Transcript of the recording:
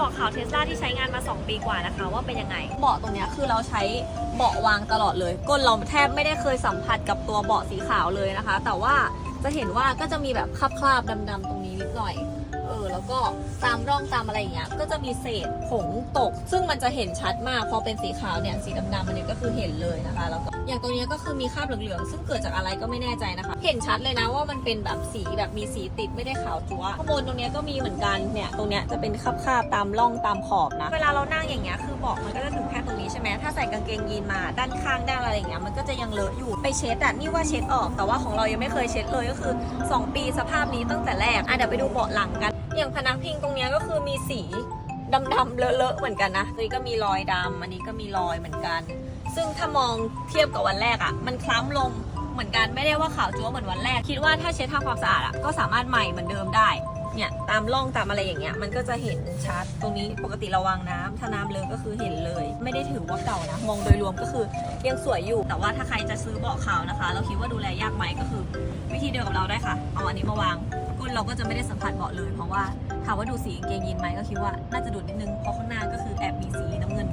บอกข่าวเทสลาที่ใช้งานมา 2 ปีกว่านะคะ ว่าเป็นยังไง เบาะตรงเนี้ยคือเราใช้เบาะวางตลอดเลยก้นเราแทบไม่ได้เคยสัมผัสกับตัวเบาะสีขาวเลยนะคะ แต่ว่าจะเห็นว่าก็จะมีแบบคราบๆดำๆตรงนี้นิดหน่อย แล้วก็ตามร่องตามอะไรอย่างเงี้ยก็จะมีเศษผงตก ซึ่งมันจะเห็นชัดมากพอเป็นสีขาวเนี่ยสีดำๆมันเนี่ยก็คือเห็นเลยนะคะ แล้วก็อย่างตรงเนี้ยก็คือมีคราบเหลืองๆซึ่งเกิดจากอะไรก็ไม่แน่ใจนะคะ เห็นชัดเลยนะว่ามันเป็นแบบสีแบบมีสีติดไม่ได้ขาวจั๊วข้างบนตรงเนี้ยก็มีเหมือนกันเนี่ยตรงเนี้ยจะเป็นคราบๆตามร่องตามขอบนะ เวลาเรานั่งอย่างเงี้ยคือเบาะมันก็จะถึงแค่ต ใช่ไหมถ้าใส่กางเกงยีนมาด้านข้างด้านอะไรอย่างเงี้ยมันก็จะยังเลอะอยู่ไปเช็ดอะนี่ว่าเช็ดออก แต่ว่าของเรายังไม่เคยเช็ดเลยก็คือ 2 ปีสภาพนี้ตั้งแต่แรกอะเดี๋ยวไปดูเบาะหลังกัน อย่างพนักพิงตรงเนี้ยก็คือมีสีดำๆเลอะๆเหมือนกันนะตัวนี้ก็มีรอยดำอันนี้ก็มีรอยเหมือนกัน ซึ่งถ้ามองเทียบกับวันแรกอะ มันคล้ำลงเหมือนกันไม่ได้ว่าขาวจั๊วเหมือนวันแรก คิดว่าถ้าเช็ดทำความสะอาดอะก็สามารถใหม่เหมือนเดิมได้ เนี่ยตามร่องตามอะไรอย่างเงี้ยมันก็จะเห็นชัด ตรงนี้ปกติเราวางน้ำถ้าน้ำเลอะก็คือเห็นเลย ไม่ได้ถือว่าเก่านะมองโดยรวมก็คือยังสวยอยู่แต่ว่าถ้าใครจะซื้อเบาะขาวนะคะ เราคิดว่าดูแลยากไหมก็คือ วิธีเดียวกับเราได้ค่ะ เอาอันนี้มาวางก้นเราก็จะไม่ได้สัมผัสเบาะเลยเพราะว่าถามว่าดูสีกางเกงยีนไหมก็คิดว่าน่าจะดูดนิดนึงเพราะข้างหน้าก็คือแอบมีสีน้ำเงิน